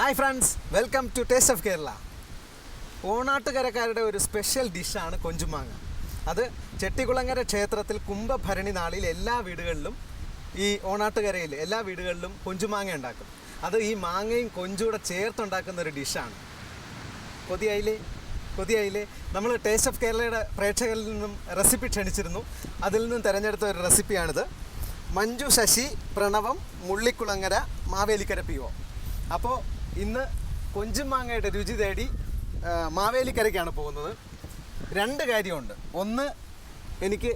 Hi friends welcome to taste of Kerala ഓണാട്ടുകരക്കാരുടെ ഒരു special ഡിഷാണ് കൊഞ്ചുമാങ്ങ. അത് ചെട്ടികുളങ്ങര ക്ഷേത്രത്തിൽ കുംഭഭരണി നാളിൽ എല്ലാ വീടുകളിലും ഈ ഓണാട്ടുകരയിൽ എല്ലാ വീടുകളിലും കൊഞ്ചുമാങ്ങ ഉണ്ടാക്കും. അത് ഈ മാങ്ങയും കൊഞ്ചൂടെ ചേർത്തുണ്ടാക്കുന്ന ഒരു ഡിഷാണ് കൊതിയായില്ലേ കൊതിയായില്ലേ നമ്മൾ ടേസ്റ്റ് ഓഫ് കേരളയുടെ പ്രേക്ഷകരിൽ നിന്നും റെസിപ്പി ക്ഷണിച്ചിരുന്നു. അതിൽ നിന്നും തിരഞ്ഞെടുത്ത ഒരു റെസിപ്പിയാണിത് മഞ്ജു ശശി പ്രണവം മുള്ളിക്കുളങ്ങര മാവേലിക്കര പി ഒ അപ്പോൾ ഇന്ന് കൊഞ്ചുമാങ്ങയുടെ രുചി തേടി മാവേലിക്കരയ്ക്കാണ് പോകുന്നത്. രണ്ട് കാര്യമുണ്ട്. ഒന്ന് എനിക്ക്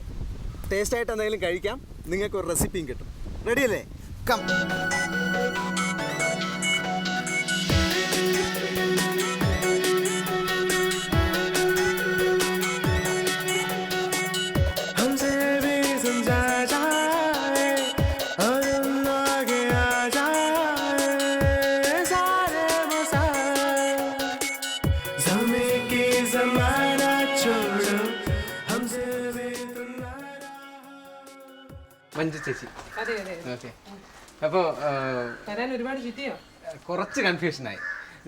ടേസ്റ്റായിട്ട് എന്തെങ്കിലും കഴിക്കാം. നിങ്ങൾക്ക് ഒരു റെസിപ്പിയും കിട്ടും. റെഡിയല്ലേ കം മഞ്ജു ചേച്ചി. ഓക്കെ. അപ്പോൾ കുറച്ച് കൺഫ്യൂഷനായി.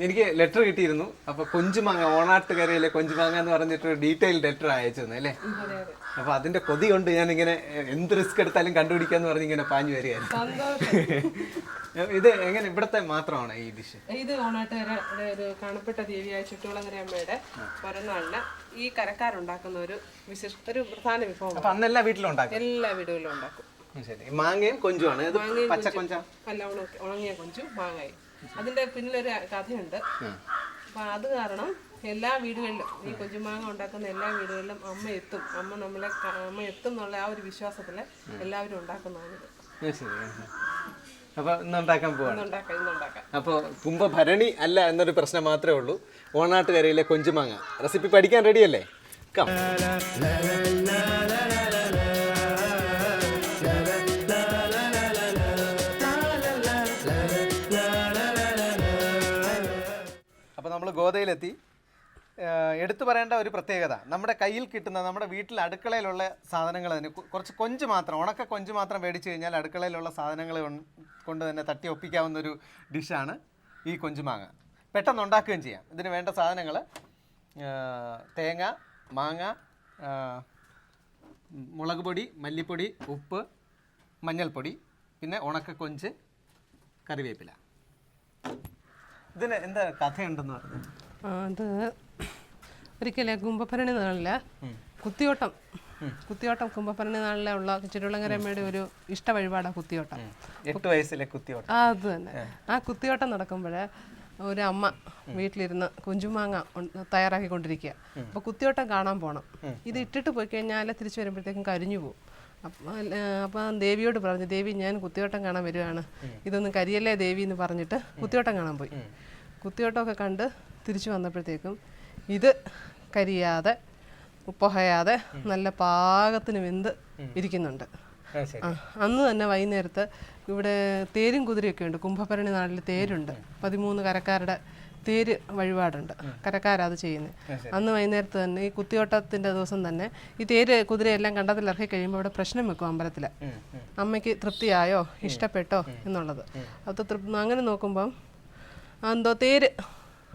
എനിക്ക് ലെറ്റർ കിട്ടിയിരുന്നു. അപ്പൊ കൊഞ്ചുമാങ്ങ ഓണാട്ടുകരയിലെ കൊഞ്ചുമാങ്ങ എന്ന് പറഞ്ഞിട്ട് ഒരു ഡീറ്റെയിൽ ലെറ്റർ അയച്ചു അല്ലേ? അപ്പോൾ അതിന്റെ കൊതി കൊണ്ട് ഞാൻ ഇങ്ങനെ എന്ത് റിസ്ക് എടുത്താലും കണ്ടുപിടിക്കാന്ന് പറഞ്ഞ് ഇങ്ങനെ പാഞ്ഞു വരികയായിരുന്നു. ഇത് എങ്ങനെ ഇവിടത്തെ മാത്രമാണ് ഈ ഡിഷ്? ഇത് ഓണാട്ടുകര ഒരു കാണപ്പെട്ട ദേവിയായ ചുറ്റുകുളങ്ങര അമ്മയുടെ പിറന്നാളിന് ഈ കരക്കാരുണ്ടാക്കുന്ന ഒരു വിശിഷ്ട ഒരു പ്രധാന വിഭവം അപ്പൊ വീട്ടിലും ഉണ്ടാക്കും? എല്ലാ വീടുകളിലും ഉണ്ടാക്കും. ശരി. മാങ്ങയും കൊഞ്ചുമാണ്. ഇത് മാങ്ങയും പച്ചക്കൊഞ്ച അല്ല ഉണങ്ങിയ കൊഞ്ചും മാങ്ങയും. അതിന്റെ പിന്നിലൊരു കഥയുണ്ട്. അപ്പൊ അത് കാരണം എല്ലാ വീടുകളിലും ഈ കൊഞ്ചുമാങ്ങ ഉണ്ടാക്കുന്ന എല്ലാ വീടുകളിലും അമ്മ എത്തും. അമ്മ നമ്മളെ ക- അമ്മ എത്തും എന്നുള്ള ആ ഒരു വിശ്വാസത്തിൽ എല്ലാവരും ഉണ്ടാക്കുന്നതാണിത് ശരി. അപ്പൊ ഇന്ന് ഉണ്ടാക്കാൻ പോവാണ്. ഇന്നുണ്ടാക്കാം ഇന്നുണ്ടാക്കാം അപ്പോൾ കുംഭഭരണി അല്ല എന്നൊരു പ്രശ്നം മാത്രമേ ഉള്ളൂ. ഓണാട്ടുകരയിലെ കൊഞ്ചുമാങ്ങ റെസിപ്പി പഠിക്കാൻ റെഡിയല്ലേ കം ഗോതയിലെത്തി എടുത്തു പറയേണ്ട ഒരു പ്രത്യേകത നമ്മുടെ കയ്യിൽ കിട്ടുന്ന നമ്മുടെ വീട്ടിൽ അടുക്കളയിലുള്ള സാധനങ്ങൾ തന്നെ കുറച്ച് കൊഞ്ച് മാത്രം ഉണക്ക കൊഞ്ച് മാത്രം മേടിച്ചു കഴിഞ്ഞാൽ അടുക്കളയിലുള്ള സാധനങ്ങൾ കൊണ്ട് തന്നെ തട്ടി ഒപ്പിക്കാവുന്ന ഒരു ഡിഷാണ് ഈ കൊഞ്ചുമാങ്ങ പെട്ടെന്ന് ഉണ്ടാക്കുകയും ചെയ്യാം. ഇതിന് വേണ്ട സാധനങ്ങൾ തേങ്ങ മാങ്ങ മുളക് പൊടി മല്ലിപ്പൊടി ഉപ്പ് മഞ്ഞൾപ്പൊടി പിന്നെ ഉണക്ക കൊഞ്ച് കറിവേപ്പില. ഇതിന് എന്താ കഥയുണ്ടെന്ന് പറഞ്ഞു? അത് ഒരിക്കലേ കുംഭഭരണി നാളിൽ കുത്തിയോട്ടം. കുത്തിയോട്ടം കുംഭഭരണി നാളിലെ ഉള്ള ചുരുളങ്ങരമ്മയുടെ ഒരു ഇഷ്ട വഴിപാടാണ് കുത്തിയോട്ടം. എട്ട് വയസ്സിലെ കുത്തിയോട്ടം. ആ അത് തന്നെ. ആ കുത്തിയോട്ടം നടക്കുമ്പോൾ ഒരു അമ്മ വീട്ടിലിരുന്ന് കുഞ്ചുമാങ്ങ തയ്യാറാക്കി കൊണ്ടിരിക്കുക അപ്പോൾ കുത്തിയോട്ടം കാണാൻ പോകണം ഇത് ഇട്ടിട്ട് പോയി കഴിഞ്ഞാൽ തിരിച്ചു വരുമ്പോഴത്തേക്കും കരിഞ്ഞു പോകും അപ്പം ദേവിയോട് പറഞ്ഞു ദേവി ഞാൻ കുത്തിയോട്ടം കാണാൻ വരുവാണ്. ഇതൊന്നും കരിയല്ലേ ദേവി? എന്ന് പറഞ്ഞിട്ട് കുത്തിയോട്ടം കാണാൻ പോയി. കുത്തിയോട്ടമൊക്കെ കണ്ട് തിരിച്ചു വന്നപ്പോഴത്തേക്കും ഇത് കരിയാതെ ഉപ്പഹയാതെ നല്ല പാകത്തിന് വെന്ത് ഇരിക്കുന്നുണ്ട്. അന്ന് തന്നെ വൈകുന്നേരത്ത് ഇവിടെ തേരും കുതിരയൊക്കെ ഉണ്ട്. കുംഭഭരണി നാളിൽ തേരുണ്ട്. പതിമൂന്ന് കരക്കാരുടെ തേര് വഴിപാടുണ്ട്. കരക്കാരാ അത് ചെയ്യുന്നത് അന്ന് വൈകുന്നേരത്ത് തന്നെ ഈ കുത്തിയോട്ടത്തിന്റെ ദിവസം തന്നെ ഈ തേര് കുതിരയെല്ലാം കണ്ടത്തിൽ ഇറക്കി കഴിയുമ്പോൾ ഇവിടെ പ്രശ്നം വെക്കും അമ്പലത്തിൽ. അമ്മയ്ക്ക് തൃപ്തിയായോ? ഇഷ്ടപ്പെട്ടോ? എന്നുള്ളത്. അത് തൃപ്തി അങ്ങനെ നോക്കുമ്പം എന്തോ തേര്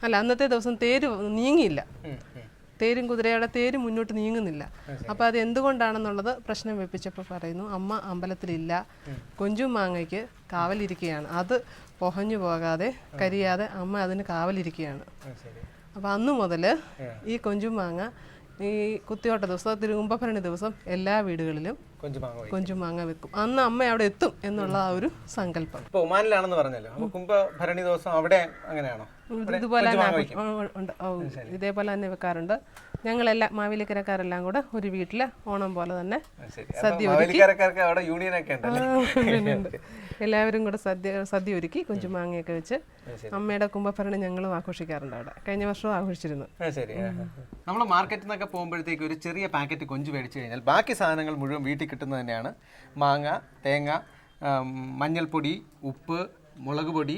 അല്ല അന്നത്തെ ദിവസം തേര് നീങ്ങിയില്ല. തേരും കുതിരയുടെ തേര് മുന്നോട്ട് നീങ്ങുന്നില്ല. അപ്പോൾ അത് എന്തുകൊണ്ടാണെന്നുള്ളത് പ്രശ്നം വെപ്പിച്ചപ്പോൾ പറയുന്നു അമ്മ അമ്പലത്തിലില്ല കൊഞ്ചും മാങ്ങയ്ക്ക് കാവലിരിക്കുകയാണ് അത് പൊഹഞ്ഞു പോകാതെ കരിയാതെ അമ്മ അതിന് കാവലിരിക്കുകയാണ് അപ്പോൾ അന്ന് മുതൽ ഈ കൊഞ്ചും മാങ്ങ ഈ കുത്തിയോട്ട ദിവസം തിരുകുംഭഭരണി ദിവസം എല്ലാ വീടുകളിലും കൊഞ്ചുമാങ്ങ പോയി കൊഞ്ചും മാങ്ങ വെക്കും. അന്ന് അമ്മ അവിടെ എത്തും എന്നുള്ള ആ ഒരു സങ്കല്പം. ഇപ്പൊ ഒമാനിലാണെന്ന് പറഞ്ഞല്ലോ. കുംഭഭരണി ദിവസം അവിടെ അങ്ങനെയാണോ? ഇതുപോലെ ഇതേപോലെ തന്നെ വെക്കാറുണ്ട്. ഞങ്ങളെല്ലാം മാവേലിക്കരക്കാരെല്ലാം കൂടെ ഒരു വീട്ടിൽ ഓണം പോലെ തന്നെ സദ്യ ഒരുക്കി. എല്ലാവരും കൂടെ സദ്യ സദ്യ ഒരുക്കി കുഞ്ചുമാങ്ങയൊക്കെ വെച്ച് അമ്മയുടെ കുംഭഭരണി ഞങ്ങളും ആഘോഷിക്കാറുണ്ട് അവിടെ. കഴിഞ്ഞ വർഷവും ആഘോഷിച്ചിരുന്നു. നമ്മൾ മാർക്കറ്റിൽ നിന്നൊക്കെ പോകുമ്പോഴത്തേക്ക് ഒരു ചെറിയ പാക്കറ്റ് കൊഞ്ച് മേടിച്ചു കഴിഞ്ഞാൽ ബാക്കി സാധനങ്ങൾ മുഴുവൻ വീട്ടിൽ കിട്ടുന്നത് തന്നെയാണ്. മാങ്ങ തേങ്ങ മഞ്ഞൾപ്പൊടി ഉപ്പ് മുളക് പൊടി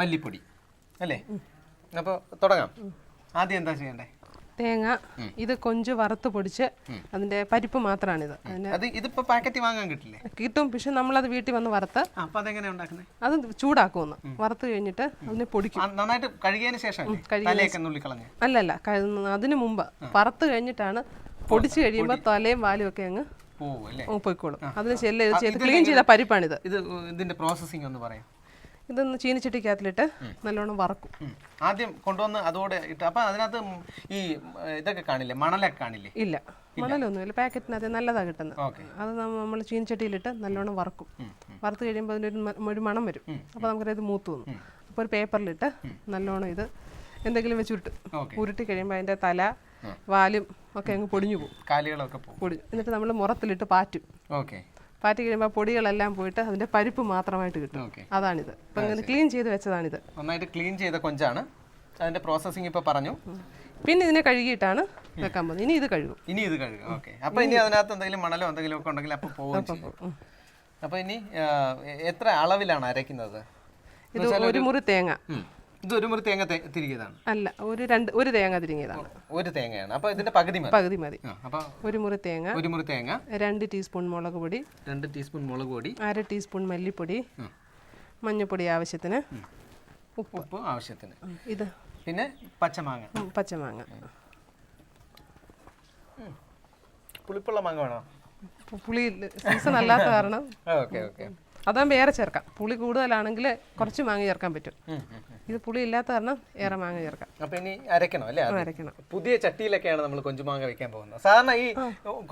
മല്ലിപ്പൊടി. അല്ലേ? അപ്പോൾ തുടങ്ങാം. ആദ്യം എന്താ ചെയ്യണ്ടേ? തേങ്ങ ഇത് കൊഞ്ച് വറുത്ത് പൊടിച്ച് അതിന്റെ പരിപ്പ് മാത്രമാണിത് അത് ഇതിപ്പോ പാക്കറ്റ് വാങ്ങാൻ കിട്ടില്ലേ? കിട്ടും. പക്ഷെ നമ്മളത് വീട്ടിൽ വന്ന് വറുത്ത് അത് ചൂടാക്കുമെന്ന്. വറുത്ത് കഴിഞ്ഞിട്ട് അതിനെ പൊടിക്കും. നന്നായിട്ട് കഴുകിയതിന് ശേഷം. അല്ലല്ല അതിനു മുമ്പ് വറുത്ത് കഴിഞ്ഞിട്ടാണ് പൊടിച്ച് കഴിയുമ്പോൾ തലയും വാലും ഒക്കെ അങ്ങ് പോയിക്കോളും. അതിന് ക്ലീൻ ചെയ്ത പരിപ്പാണിത്. ഇത് ഇതിന്റെ പ്രോസസ്സിംഗ് ഒന്ന് പറയാം. ഇതൊന്ന് ചീനിച്ചട്ടിക്കകത്തിലിട്ട് നല്ലോണം വറക്കും. ആദ്യം കൊണ്ടുവന്ന് അതോടെ ഇട്ട് അപ്പൊ അതിനകത്ത് ഈ ഇതൊക്കെ കാണില്ലേ? മണലൊക്കെ കാണില്ലേ? ഇല്ല. മണലൊന്നുമില്ല. പാക്കറ്റിനകത്ത് നല്ലതാണ് കിട്ടുന്നത്. അത് നമ്മൾ ചീനിച്ചട്ടിയിലിട്ട് നല്ലോണം വറക്കും. വറുത്ത് കഴിയുമ്പോൾ അതിനൊരു ഒരു മണം വരും. അപ്പോൾ നമുക്കറിയാം ഇത് മൂത്ത് വന്നു. അപ്പോൾ ഒരു പേപ്പറിലിട്ട് നല്ലോണം ഇത് എന്തെങ്കിലും വെച്ച് ഉരുട്ടും. ഉരുട്ടി കഴിയുമ്പോൾ അതിന്റെ തല വാലും ഒക്കെ അങ്ങ് പൊടിഞ്ഞു പോകും. കാലുകളൊക്കെ പോകും. പൊടി. എന്നിട്ട് നമ്മൾ മുറത്തിലിട്ട് പാറ്റും. ഓക്കെ. പാറ്റി കഴിയുമ്പോൾ പൊടികളെല്ലാം പോയിട്ട് അതിന്റെ പരിപ്പ് മാത്രമായിട്ട് കിട്ടും. അതാണിത്. അപ്പം ഇങ്ങനെ ക്ലീൻ ചെയ്ത് വെച്ചതാണിത്. നന്നായിട്ട് ക്ലീൻ ചെയ്ത കൊഞ്ചാണ്. അതിന്റെ പ്രോസസ്സിംഗ് ഇപ്പൊ പറഞ്ഞു. പിന്നെ ഇതിനെ കഴുകിയിട്ടാണ് വെക്കാൻ പോകുന്നത്. ഇനി ഇത് കഴുകും. ഇനി ഇത് കഴുകും. ഓക്കെ. അപ്പൊ ഇനി അതിനകത്ത് എന്തെങ്കിലും മണലോ എന്തെങ്കിലും ഒക്കെ ഉണ്ടെങ്കിൽ അപ്പൊ പോകും അപ്പോൾ അപ്പൊ ഇനി എത്ര അളവിലാണ് അരയ്ക്കുന്നത്? ഇത് ഒരു മുറി തേങ്ങ. ഒരു മുറി തേങ്ങ തിരികിയതാണ്. അല്ല ഒരു രണ്ട് ഒരു തേങ്ങ തിരിങ്ങിയതാണ്. ഒരു തേങ്ങയാണ്. അപ്പൊ ഇതിന്റെ പകുതി മതി. പകുതി മതി. അപ്പോൾ ഒരു മുറി തേങ്ങ ഒരു മുറി തേങ്ങ. രണ്ട് ടീസ്പൂൺ മുളക് പൊടി രണ്ട് ടീസ്പൂൺ മുളക് പൊടി. അര ടീസ്പൂൺ മല്ലിപ്പൊടി. മഞ്ഞൾപ്പൊടി ആവശ്യത്തിന് ഉപ്പ്. ഉപ്പ് ആവശ്യത്തിന്. ഇത്. പിന്നെ പച്ചമാങ്ങ. പച്ചമാങ്ങ. പുളിപ്പുള്ള മാങ്ങ വേണോ? പുളി സീസൺ അല്ലാത്ത കാരണം. Okay okay. അതാകുമ്പോൾ വേറെ ചേർക്കാം. പുളി കൂടുതലാണെങ്കിൽ കുറച്ച് മാങ്ങ ചേർക്കാൻ പറ്റും. ഇത് പുളി ഇല്ലാത്ത കാരണം ഏറെ മാങ്ങ ചേർക്കാം. അപ്പൊ ഇനി അരയ്ക്കണം അല്ലേ അരക്കണം പുതിയ ചട്ടിയിലൊക്കെയാണ് നമ്മൾ കൊഞ്ചുമാങ്ങ വെക്കാൻ പോകുന്നത്. സാധാരണ ഈ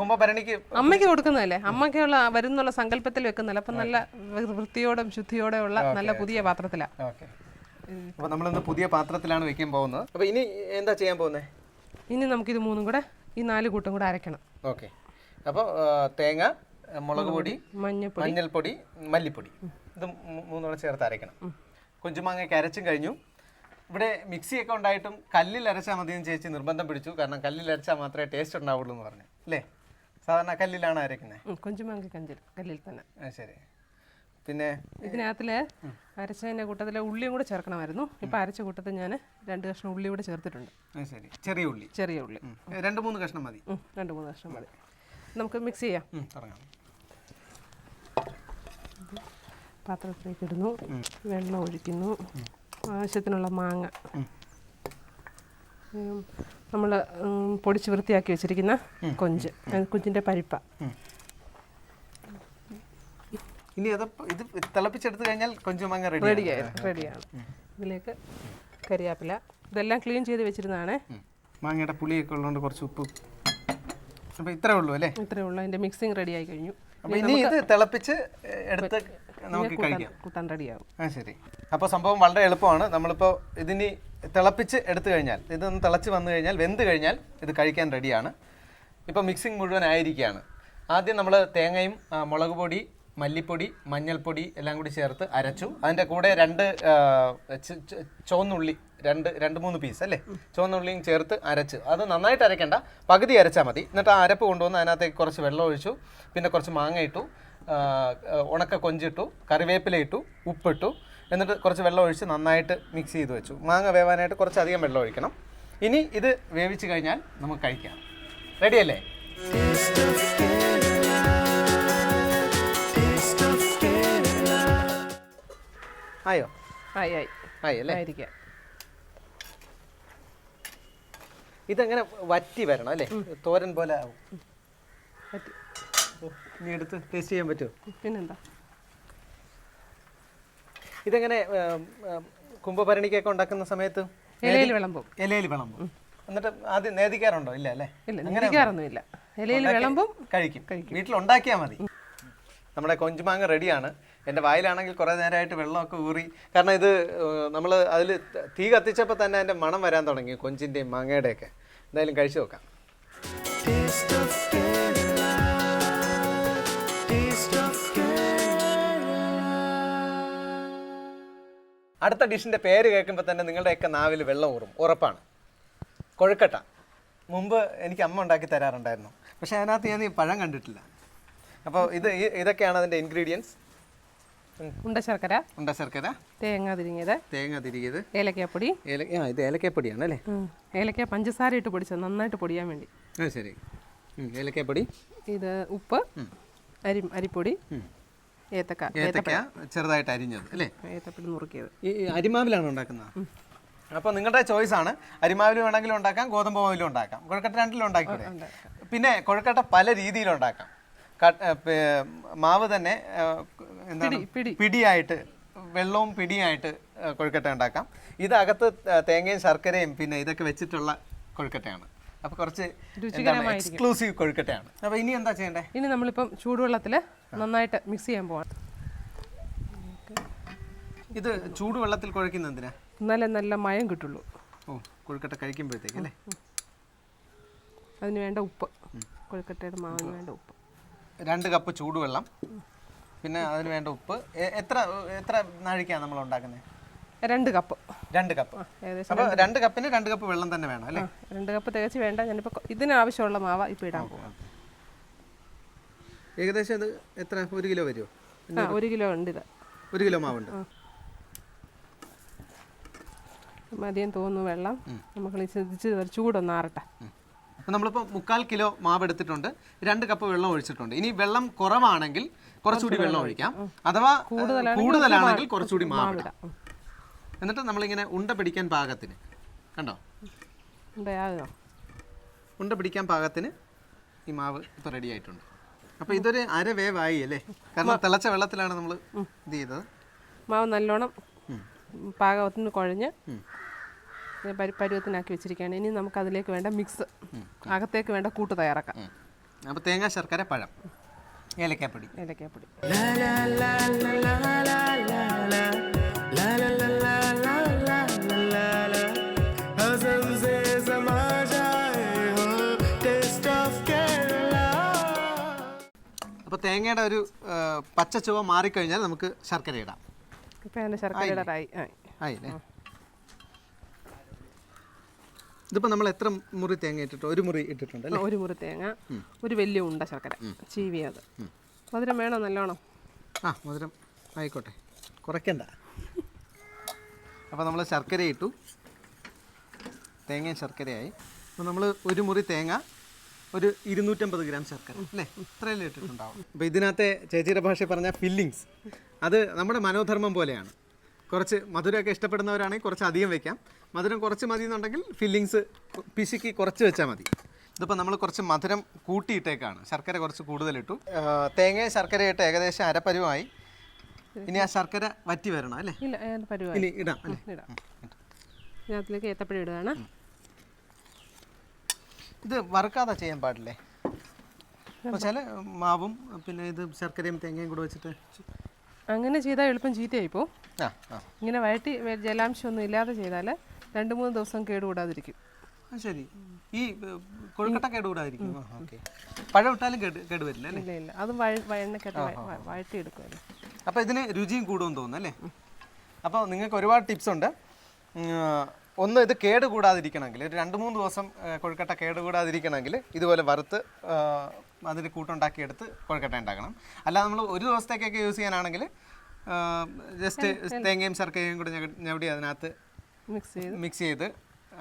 കുംഭഭരണിക്ക് അമ്മയ്ക്ക് കൊടുക്കുന്നതല്ലേ? അമ്മയ്ക്കുള്ള വരുന്നുള്ള സങ്കല്പത്തിൽ വെക്കുന്നതല്ല? അപ്പൊ നല്ല വൃത്തിയോടും ശുദ്ധിയോടെ ഉള്ള നല്ല പുതിയ പാത്രത്തിലാണ് അപ്പൊ നമ്മളിന്ന് പുതിയ പാത്രത്തിലാണ് വെക്കാൻ പോകുന്നത്. അപ്പൊ ഇനി എന്താ ചെയ്യാൻ പോകുന്നത് ഇനി നമുക്കിത് മൂന്നും കൂടെ ഈ നാല് കൂട്ടം കൂടെ അരക്കണം ഓക്കെ അപ്പോൾ തേങ്ങ മുളക് പൊടി മഞ്ഞൾപ്പൊടി. മല്ലിപ്പൊടി. ഇത് മൂന്നോളം ചേർത്ത് അരയ്ക്കണം. കൊഞ്ചുമാങ്ങയ്ക്ക് അരച്ചും കഴിഞ്ഞു. ഇവിടെ മിക്സി മിക്സിയൊക്കെ ഉണ്ടായിട്ടും കല്ലിൽ അരച്ചാൽ മതിയെന്ന് ചേച്ചി നിർബന്ധം പിടിച്ചു. കാരണം കല്ലിൽ അരച്ചാൽ മാത്രമേ ടേസ്റ്റ് ഉണ്ടാവുള്ളൂ എന്ന് പറഞ്ഞു. അല്ലേ? സാധാരണ കല്ലിലാണ് അരയ്ക്കുന്നത് കൊഞ്ചുമാങ്ങ കഞ്ചിൽ കല്ലിൽ തന്നെ. ശരി. പിന്നെ ഇതിനകത്തിൽ അരച്ചതിന്റെ കൂട്ടത്തിൽ ഉള്ളിയും കൂടെ ചേർക്കണമായിരുന്നു. ഇപ്പൊ അരച്ച കൂട്ടത്തിൽ ഞാൻ രണ്ട് കഷ്ണം ഉള്ളി കൂടെ ചേർത്തിട്ടുണ്ട്. ശരി. ചെറിയ ഉള്ളി. ചെറിയ ഉള്ളി. രണ്ട് മൂന്ന് കഷ്ണം മതി. രണ്ട് മൂന്ന് കഷ്ണം മതി. നമുക്ക് മിക്സ് ചെയ്യാം. തുടങ്ങാം. പാത്രത്തിലേക്ക് ഇടുന്നു. വെള്ളം ഒഴിക്കുന്നു. ആവശ്യത്തിനുള്ള മാങ്ങ. നമ്മൾ പൊടിച്ച് വൃത്തിയാക്കി വെച്ചിരിക്കുന്ന കൊഞ്ച്. കൊഞ്ചിന്റെ പരിപ്പ. ഇനി അത് ഇത് തിളപ്പിച്ചെടുത്ത് കഴിഞ്ഞാൽ കൊഞ്ച് മാങ്ങ റെഡി റെഡിയായി റെഡിയാണ് ഇതിലേക്ക് കരിയാപ്പില. ഇതെല്ലാം ക്ലീൻ ചെയ്ത് വെച്ചിരുന്നതാണ്. മാങ്ങയുടെ പുളിയൊക്കെ ഉള്ളതുകൊണ്ട് കുറച്ച് ഉപ്പ്. അപ്പോൾ ഇത്രേ ഉള്ളൂ അല്ലേ? ഇത്രേ ഉള്ളൂ. അതിന്റെ മിക്സിങ് റെഡി ആയി കഴിഞ്ഞു. അപ്പോൾ ഇനി ഇത് തിളപ്പിച്ച് എടുത്ത് നമുക്ക് കഴിക്കാം. കൂട്ടാൻ റെഡിയാവും. ആ ശരി. അപ്പോൾ സംഭവം വളരെ എളുപ്പമാണ്. നമ്മളിപ്പോൾ ഇതിനി തിളപ്പിച്ച് എടുത്തു കഴിഞ്ഞാൽ ഇതൊന്ന് തിളച്ച് വന്നു കഴിഞ്ഞാൽ വെന്ത് കഴിഞ്ഞാൽ ഇത് കഴിക്കാൻ റെഡിയാണ്. ഇപ്പോൾ മിക്സിംഗ് മുഴുവൻ ആയിരിക്കുകയാണ്. ആദ്യം നമ്മൾ തേങ്ങയും മുളക് പൊടി മല്ലിപ്പൊടി മഞ്ഞൾപ്പൊടി എല്ലാം കൂടി ചേർത്ത് അരച്ചു. അതിന്റെ കൂടെ രണ്ട് ചുവന്നുള്ളി രണ്ട് രണ്ട് മൂന്ന് പീസ് അല്ലേ? ചുവന്നുള്ളിയും ചേർത്ത് അരച്ച്. അത് നന്നായിട്ട് അരയ്ക്കേണ്ട. പകുതി അരച്ചാൽ മതി. എന്നിട്ട് ആ അരപ്പ് കൊണ്ടുവന്ന് അതിനകത്തേക്ക് കുറച്ച് വെള്ളം ഒഴിച്ചു. പിന്നെ കുറച്ച് മാങ്ങ ഇട്ടു. ഉണക്ക കൊഞ്ചിട്ടു കറിവേപ്പില ഇട്ടു ഉപ്പിട്ടു എന്നിട്ട് കുറച്ച് വെള്ളം ഒഴിച്ച് നന്നായിട്ട് മിക്സ് ചെയ്ത് വെച്ചു. മാങ്ങ വേവാനായിട്ട് കുറച്ചധികം വെള്ളം ഒഴിക്കണം. ഇനി ഇത് വേവിച്ച് കഴിഞ്ഞാൽ നമുക്ക് കഴിക്കാം. റെഡിയല്ലേ? ആയോ? ആയി ആയി. ആയി അല്ലേ ആയിരിക്കാം. ഇതങ്ങനെ വറ്റി വരണം അല്ലേ? തോരൻ പോലെ ആവും. ഇനി എടുത്ത് ടേസ്റ്റ് ചെയ്യാൻ പറ്റുമോ? പിന്നെന്താ? ഇതെങ്ങനെ കുംഭഭരണിക്കൊക്കെ ഉണ്ടാക്കുന്ന സമയത്ത് ഇലയിൽ വിളമ്പും. ഇലയിൽ വിളമ്പും. എന്നിട്ട് ആദ്യം നേദിക്കാറുണ്ടോ? ഇല്ല അല്ലേ? ഇല്ല നിൽക്കാറൊന്നുമില്ല ഇലയിൽ വിളമ്പും കഴിക്കും. വീട്ടിൽ ഉണ്ടാക്കിയാൽ മതി. നമ്മുടെ കൊഞ്ചുമാങ്ങ റെഡിയാണ്. എന്റെ വായിലാണെങ്കിൽ കുറേ നേരമായിട്ട് വെള്ളമൊക്കെ ഊറി. കാരണം ഇത് നമ്മൾ അതിൽ തീ കത്തിച്ചപ്പോൾ തന്നെ അതിന്റെ മണം വരാൻ തുടങ്ങി കൊഞ്ചിന്റെയും മാങ്ങയുടെയൊക്കെ. എന്തായാലും കഴിച്ചു നോക്കാം. അടുത്ത ഡിഷിന്റെ പേര് കേൾക്കുമ്പോൾ തന്നെ നിങ്ങളുടെയൊക്കെ നാവിൽ വെള്ളം ഊറും. ഉറപ്പാണ്. കൊഴുക്കട്ട. മുമ്പ് എനിക്ക് അമ്മ ഉണ്ടാക്കി തരാറുണ്ടായിരുന്നു. പക്ഷേ അതിനകത്ത് ഞാൻ ഈ പഴം കണ്ടിട്ടില്ല. അപ്പോൾ ഇത് ഇതൊക്കെയാണ് അതിന്റെ ഇൻഗ്രീഡിയൻസ് ഉണ്ട ശർക്കര. ഉണ്ട ശർക്കര. തേങ്ങ തിരിങ്ങിയത് തേങ്ങ തിരികിയത് ഏലക്കാപ്പൊടി. ഏല ഇത് ഏലക്കപ്പൊടിയാണ് അല്ലേ? ഏലക്ക പഞ്ചസാര ഇട്ട് പൊടിച്ചത്. നന്നായിട്ട് പൊടിയാൻ വേണ്ടി. ശരി. ഏലക്കപ്പൊടി. ഇത് ഉപ്പ്. അരി അരിപ്പൊടി. ഏത്തക്ക ഏത്തക്ക ചെറുതായിട്ട് അരിഞ്ഞത് അല്ലേ? ഏത്തപ്പൊടി നുറുക്കിയത്. ഈ അരിമാവിലാണ് ഉണ്ടാക്കുന്നത്? അപ്പോൾ നിങ്ങളുടെ ചോയ്സ് ആണ്. അരിമാവിലും വേണമെങ്കിലും ഉണ്ടാക്കാം ഗോതമ്പ് മാവിലും ഉണ്ടാക്കാം. കൊഴക്കട്ട രണ്ടിലും ഉണ്ടാക്കിക്കൂടെ? പിന്നെ കൊഴക്കട്ട പല രീതിയിലും ഉണ്ടാക്കാം. മാവ് തന്നെ എന്താണ്? പിടിയായിട്ട് വെള്ളവും പിടിയായിട്ട് കൊഴുക്കട്ട ഉണ്ടാക്കാം. ഇതകത്ത് തേങ്ങയും ശർക്കരയും പിന്നെ ഇതൊക്കെ വെച്ചിട്ടുള്ള കൊഴുക്കട്ടയാണ്. അപ്പോൾ കുറച്ച് എക്സ്ക്ലൂസീവ് കൊഴുക്കട്ടയാണ്. അപ്പോൾ ഇനി എന്താ ചെയ്യേണ്ടത് ഇനി നമ്മളിപ്പം ചൂടുവെള്ളത്തിൽ നന്നായിട്ട് മിക്സ് ചെയ്യാൻ പോവാം ഇത് ചൂടുവെള്ളത്തിൽ കുഴക്കുന്ന എന്തിനാ? നല്ല നല്ല മയം കിട്ടുള്ളൂ. ഓ കൊഴുക്കട്ട കഴിക്കുമ്പോഴത്തേക്ക് അല്ലേ? അതിന് വേണ്ട ഉപ്പ്. കൊഴുക്കട്ടയുടെ മാവിന് വേണ്ട ഉപ്പ്. രണ്ട് കപ്പ് ചൂടുവെള്ളം. പിന്നെ അതിന് വേണ്ട ഉപ്പ്. എത്ര എത്ര നാഴിക്കാണ് നമ്മൾ ഉണ്ടാക്കുന്നത് രണ്ട് കപ്പ്. രണ്ട് കപ്പ്. ഏകദേശം അപ്പോൾ രണ്ട് കപ്പിന് രണ്ട് കപ്പ് വെള്ളം തന്നെ വേണം അല്ലേ? രണ്ട് കപ്പ് തികച്ച് വേണ്ട. ഞാനിപ്പോൾ ഇതിന് ആവശ്യമുള്ള മാവ ഇപ്പോൾ ഇടാൻ പോവാം ഏകദേശം അത് എത്ര? ഒരു കിലോ വരുമോ ആ ഒരു കിലോ ഉണ്ട് ഇത്. ഒരു കിലോ മാവുണ്ട്. മതിയെന്ന് തോന്നുന്നു വെള്ളം. നമുക്ക് ശ്രദ്ധിച്ച് ഒരു ചൂടൊന്ന് ആറട്ടെ. അപ്പം നമ്മളിപ്പോൾ മുക്കാൽ കിലോ മാവ് എടുത്തിട്ടുണ്ട്. രണ്ട് കപ്പ് വെള്ളം ഒഴിച്ചിട്ടുണ്ട്. ഇനി വെള്ളം കുറവാണെങ്കിൽ കുറച്ചുകൂടി വെള്ളം ഒഴിക്കാം. അഥവാ കൂടുതലാണെങ്കിൽ കുറച്ചുകൂടി മാവ് ഇടാം. എന്നിട്ട് നമ്മളിങ്ങനെ ഉണ്ട പിടിക്കാൻ പാകത്തിന്. കണ്ടോ? ഉണ്ട പിടിക്കാൻ പാകത്തിന് ഈ മാവ് ഇപ്പോൾ റെഡി ആയിട്ടുണ്ട്. അപ്പോൾ ഇതൊരു അര വേവായി അല്ലേ? കാരണം തിളച്ച വെള്ളത്തിലാണ് നമ്മൾ ഇത് ചെയ്തത്. മാവ് നല്ലോണം പാകത്തിന് കുഴഞ്ഞ് പരുവത്തിനാക്കി വെച്ചിരിക്കുകയാണ്. ഇനി നമുക്ക് അതിലേക്ക് വേണ്ട മിക്സ് അകത്തേക്ക് വേണ്ട കൂട്ട് തയ്യാറാക്കാം. അപ്പോൾ തേങ്ങ ശർക്കര പഴം ഏലക്കാപ്പൊടി. ഏലക്കാപ്പൊടി. അപ്പോൾ തേങ്ങയുടെ ഒരു പച്ച ചുവ മാറിക്കഴിഞ്ഞാൽ നമുക്ക് ശർക്കര ഇടാം. ഇപ്പം അതിന്റെ ശർക്കര ആയില്ലേ? ഇതിപ്പോൾ നമ്മൾ എത്ര മുറി തേങ്ങ ഇട്ടിട്ട് ഒരു മുറി ഇട്ടിട്ടുണ്ട് അല്ലേ? ഒരു മുറി തേങ്ങ ഒരു വലിയ ഉണ്ട ശർക്കര ചീവിയത്. മധുരം വേണോ നല്ലോണം? ആ മധുരം ആയിക്കോട്ടെ. കുറയ്ക്കണ്ട. അപ്പോൾ നമ്മൾ ശർക്കര ഇട്ടു. തേങ്ങയും ശർക്കരയായി. അപ്പോൾ നമ്മൾ ഒരു മുറി തേങ്ങ ഒരു ഇരുന്നൂറ്റമ്പത് ഗ്രാം ശർക്കര അല്ലേ? ഇത്രയല്ലേ ഇട്ടിട്ടുണ്ടാവും അപ്പോൾ ഇതിനകത്തെ ചേച്ചിയുടെ ഭാഷയിൽ പറഞ്ഞ ഫില്ലിങ്സ് അത് നമ്മുടെ മനോധർമ്മം പോലെയാണ്. കുറച്ച് മധുരമൊക്കെ ഇഷ്ടപ്പെടുന്നവരാണെങ്കിൽ കുറച്ച് അധികം വെക്കാം. മധുരം കുറച്ച് മതി എന്നുണ്ടെങ്കിൽ ഫില്ലിങ്സ് പിശുക്കി കുറച്ച് വെച്ചാൽ മതി. ഇതിപ്പോൾ നമ്മൾ കുറച്ച് മധുരം കൂട്ടിയിട്ടേക്കാണ്. ശർക്കര കുറച്ച് കൂടുതലിട്ടു. തേങ്ങയും ശർക്കരയിട്ട് ഏകദേശം അരപ്പരുവായി. ഇനി ആ ശർക്കര വറ്റി വരണം അല്ലേ? ഇനി ഇടാം അല്ലേ? ഇടാം. ഇതിനകത്തിലേക്ക് ഏത്തപ്പഴം ഇടുകയാണ്. ഇത് വറുക്കാതെ ചെയ്യാൻ പാടില്ലേ? ചില മാവും പിന്നെ ഇത് ശർക്കരയും തേങ്ങയും കൂടെ വെച്ചിട്ട് അങ്ങനെ ചെയ്താൽ എളുപ്പം ചീത്തയായി പോകും ഇങ്ങനെ വഴറ്റി ജലാംശം ഒന്നും ഇല്ലാതെ ചെയ്താൽ രണ്ട് മൂന്ന് ദിവസം കേടുകൂടാതിരിക്കും. ശരി. ഈ കൊഴുക്കട്ട കേടുകൂടാതിരിക്കും. പഴം ഇട്ടാലും കേട് കേടുവരില്ല ഇല്ല ഇല്ല. അത് വഴ വഴണ്ണക്കട്ട് വഴറ്റി എടുക്കുമല്ലോ അപ്പോൾ ഇതിന് രുചിയും കൂടുമെന്ന് തോന്നുന്നു അല്ലേ? അപ്പോൾ നിങ്ങൾക്ക് ഒരുപാട് ടിപ്സ് ഉണ്ട്. ഒന്ന് ഇത് കേട് കൂടാതിരിക്കണമെങ്കിൽ ഒരു രണ്ട് മൂന്ന് ദിവസം കൊഴുക്കട്ട കേട് കൂടാതിരിക്കണമെങ്കിൽ ഇതുപോലെ വറുത്ത് അതിൽ അതിന് കൂട്ടുണ്ടാക്കിയെടുത്ത് കൊഴുക്കട്ട ഉണ്ടാക്കണം. അല്ലാതെ നമ്മൾ ഒരു ദിവസത്തേക്കൊക്കെ യൂസ് ചെയ്യാനാണെങ്കിൽ ജസ്റ്റ് തേങ്ങയും ശർക്കരയും കൂടി ഞവിടി ഞവടി അതിനകത്ത് മിക്സ് ചെയ്ത്. മിക്സ് ചെയ്ത്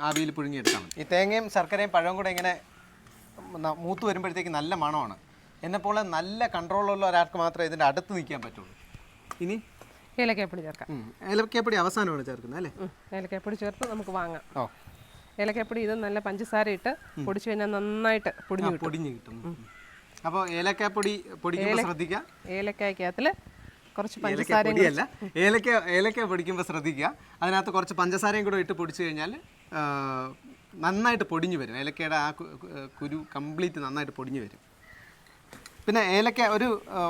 ആവിയിൽ പുഴുങ്ങിയെടുക്കാം ഈ തേങ്ങയും ശർക്കരയും പഴവും കൂടെ ഇങ്ങനെ മൂത്ത് വരുമ്പോഴത്തേക്ക് നല്ല മണമാണ്. എന്നെപ്പോലെ നല്ല കൺട്രോളുള്ള ഒരാൾക്ക് മാത്രമേ ഇതിന്റെ അടുത്ത് നിൽക്കാൻ പറ്റുള്ളൂ. ഇനി ഏലക്കാപ്പൊടി ചേർക്കാം. ഏലക്കപ്പൊടി അവസാനമാണ് ചേർക്കുന്നത് അല്ലേ? ഏലക്കപ്പൊടി ചേർത്ത് നമുക്ക് വാങ്ങാം. ഓ. ഏലക്കാപ്പൊടി ഇത് നല്ല പഞ്ചസാര ഇട്ട് പൊടിച്ചു കഴിഞ്ഞാൽ നന്നായിട്ട് പൊടിഞ്ഞു പൊടിഞ്ഞു കിട്ടും. അപ്പോൾ ഏലക്കപ്പൊടി പൊടിക്കുമ്പോൾ ശ്രദ്ധിക്കുക ഏലക്കായ്ക്കകത്തിൽ കുറച്ച് പഞ്ചസാര ഏലക്കപ്പൊടിയല്ല ഏലക്ക ഏലക്ക പൊടിക്കുമ്പോൾ ശ്രദ്ധിക്കുക അതിനകത്ത് കുറച്ച് പഞ്ചസാരയും കൂടെ ഇട്ട് പൊടിച്ചു കഴിഞ്ഞാൽ നന്നായിട്ട് പൊടിഞ്ഞു വരും. ഏലക്കയുടെ ആ കുരു കംപ്ലീറ്റ് നന്നായിട്ട് പൊടിഞ്ഞു വരും. പിന്നെ ഏലക്ക ഒരു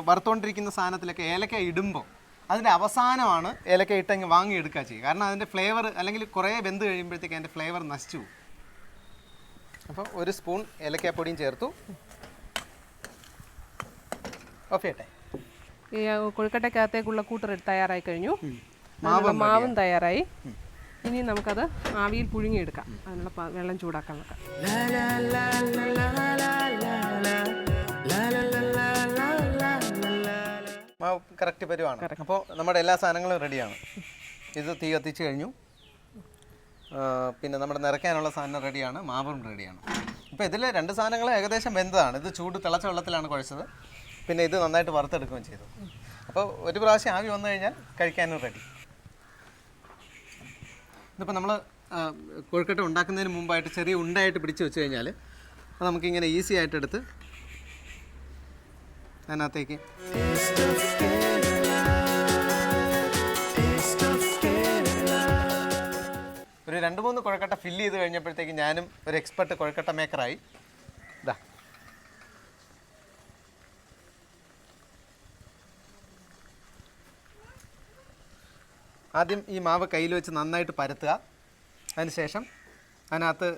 വറുത്തുകൊണ്ടിരിക്കുന്ന സാധനത്തിലൊക്കെ ഏലക്ക ഇടുമ്പോൾ അതിന്റെ അവസാനമാണ് ഏലക്ക ഇട്ടങ്ങ് വാങ്ങി എടുക്കുക ചെയ്യുക. കാരണം അതിന്റെ ഫ്ലേവർ അല്ലെങ്കിൽ കുറേ വെന്ത് കഴിയുമ്പോഴത്തേക്ക് അതിന്റെ ഫ്ലേവർ നശിച്ചു പോകും. അപ്പോൾ ഒരു സ്പൂൺ ഏലക്കാപ്പൊടിയും ചേർത്തു. ഓഫ് ചെയ്യട്ടെ ഈ കൊഴുക്കട്ടക്കകത്തേക്കുള്ള കൊഴുക്കട്ടയ്ക്കകത്തേക്കുള്ള കൂട്ടർ തയ്യാറായി കഴിഞ്ഞു. മാവും തയ്യാറായി. ഇനി നമുക്കത് ആവിയിൽ പുഴുങ്ങിയെടുക്കാം. അതിനുള്ള വെള്ളം ചൂടാക്കാൻ വെക്കാം. മാവ് കറക്റ്റ് പരുവാണ് അപ്പോൾ നമ്മുടെ എല്ലാ സാധനങ്ങളും റെഡിയാണ് ഇത് തീ കത്തിച്ച് കഴിഞ്ഞു. പിന്നെ നമ്മുടെ നിറയ്ക്കാനുള്ള സാധനം റെഡിയാണ് മാവും റെഡിയാണ് ഇപ്പോൾ ഇതിൽ രണ്ട് സാധനങ്ങൾ ഏകദേശം വെന്തതാണ്. ഇത് ചൂട് തിളച്ച വെള്ളത്തിലാണ് കുഴച്ചത്. പിന്നെ ഇത് നന്നായിട്ട് വറുത്തെടുക്കുകയും ചെയ്തു. അപ്പോൾ ഒരു പ്രാവശ്യം ആവി വന്നു കഴിഞ്ഞാൽ കഴിക്കാനും റെഡി ഇതിപ്പോൾ നമ്മൾ കോഴിക്കട്ട ഉണ്ടാക്കുന്നതിന് മുമ്പായിട്ട് ചെറിയ ഉണ്ടയായിട്ട് പിടിച്ചു വെച്ച് കഴിഞ്ഞാൽ നമുക്കിങ്ങനെ ഈസി ആയിട്ടെടുത്ത് അതിനകത്തേക്ക് ഒരു രണ്ട് മൂന്ന് കുഴക്കട്ട ഫില്ല് ചെയ്ത് കഴിഞ്ഞപ്പോഴത്തേക്ക് ഞാനും ഒരു എക്സ്പെർട്ട് കുഴക്കട്ട മേക്കറായി ഇതാ ആദ്യം ഈ മാവ് കയ്യിൽ വെച്ച് നന്നായിട്ട് പരത്തുക. അതിനുശേഷം അതിനകത്ത്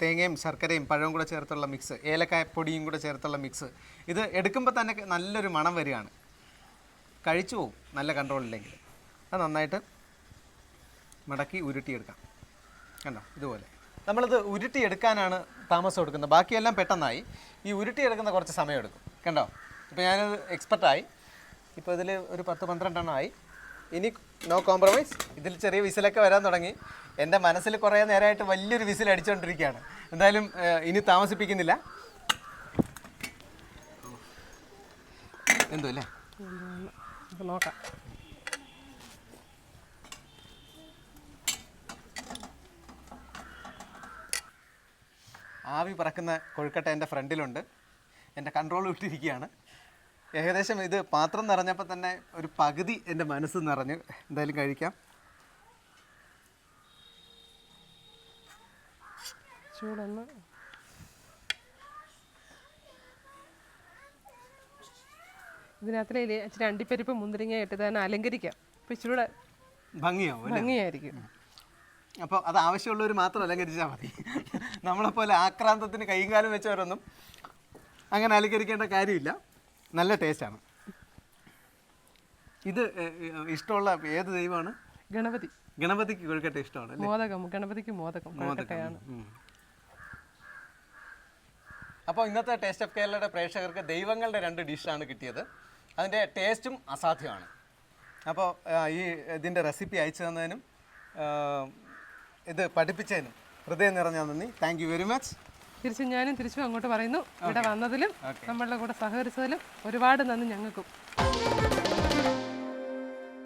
തേങ്ങയും ശർക്കരയും പഴവും കൂടെ ചേർത്തുള്ള മിക്സ് ഏലക്കായ പൊടിയും കൂടെ ചേർത്തുള്ള മിക്സ് ഇത് എടുക്കുമ്പോൾ തന്നെ നല്ലൊരു മണം വരികയാണ്. കഴിച്ചു പോകും നല്ല കൺട്രോളില്ലെങ്കിൽ അത് നന്നായിട്ട് മടക്കി ഉരുട്ടിയെടുക്കാം. കണ്ടോ? ഇതുപോലെ. നമ്മളിത് ഉരുട്ടിയെടുക്കാനാണ് താമസം എടുക്കുന്നത്. ബാക്കിയെല്ലാം പെട്ടെന്നായി. ഈ ഉരുട്ടിയെടുക്കുന്ന കുറച്ച് സമയം എടുക്കും. കണ്ടോ? ഇപ്പോൾ ഞാനത് എക്സ്പെർട്ടായി ഇപ്പോൾ ഇതിൽ ഒരു പത്ത് പന്ത്രണ്ടെണ്ണം ആയി. ഇനി നോ കോംപ്രമൈസ് ഇതിൽ ചെറിയ വിസിലൊക്കെ വരാൻ തുടങ്ങി. എന്റെ മനസ്സിൽ കുറേ നേരമായിട്ട് വലിയൊരു വിസിൽ അടിച്ചുകൊണ്ടിരിക്കുകയാണ് എന്തായാലും ഇനി താമസിപ്പിക്കുന്നില്ല. എന്തോ അല്ലേ? നോക്കാം ആവി പറക്കുന്ന കൊഴുക്കട്ട എന്റെ ഫ്രണ്ടിലുണ്ട്. എന്റെ കൺട്രോൾ വിട്ടിരിക്കുകയാണ്. ഏകദേശം ഇത് പാത്രം നിറഞ്ഞപ്പോൾ തന്നെ ഒരു പകുതി എന്റെ മനസ്സ് നിറഞ്ഞു. എന്തായാലും കഴിക്കാം. ചൂടൊന്ന്. ഇതിനകത്തിലെ ഇച്ചിരി അണ്ടിപ്പരിപ്പ് മുന്തിരിങ്ങ ഇട്ട് തന്നെ അലങ്കരിക്കാം. അപ്പോൾ ഇച്ചിരൂടെ ഭംഗിയാവും ഭംഗിയായിരിക്കും. അപ്പോൾ അത് ആവശ്യമുള്ളവർ മാത്രം അലങ്കരിച്ചാൽ മതി. നമ്മളെപ്പോലെ ആക്രാന്തത്തിന് കൈകാലം കാലം വെച്ചവരൊന്നും അങ്ങനെ അലങ്കരിക്കേണ്ട കാര്യമില്ല. നല്ല ടേസ്റ്റാണ്. ഇത് ഇഷ്ടമുള്ള ഏത് ദൈവമാണ്? ഗണപതി. ഗണപതിക്ക് കൊഴുക്കട്ട ഇഷ്ടമാണ് മോദകം ഗണപതിക്ക് മോദകം കൊഴുക്കട്ടയാണ്. അപ്പോൾ ഇന്നത്തെ ടേസ്റ്റ് ഓഫ് കേരളയുടെ പ്രേക്ഷകർക്ക് ദൈവങ്ങളുടെ രണ്ട് ഡിഷാണ് കിട്ടിയത്. അതിന്റെ ടേസ്റ്റും അസാധ്യമാണ്. അപ്പോൾ ഈ ഇതിന്റെ റെസിപ്പി അയച്ചു തന്നതിനും ഇത് പഠിപ്പിച്ചതിനും ഹൃദയം നിറഞ്ഞ നന്ദി. താങ്ക് യു വെരി മച്ച് തിരിച്ചും ഞാനും തിരിച്ചും അങ്ങോട്ട് പറയുന്നു. ഇവിടെ വന്നതിലും നമ്മളുടെ കൂടെ സഹകരിച്ചതിലും ഒരുപാട് നന്ദി ഞങ്ങൾക്കും.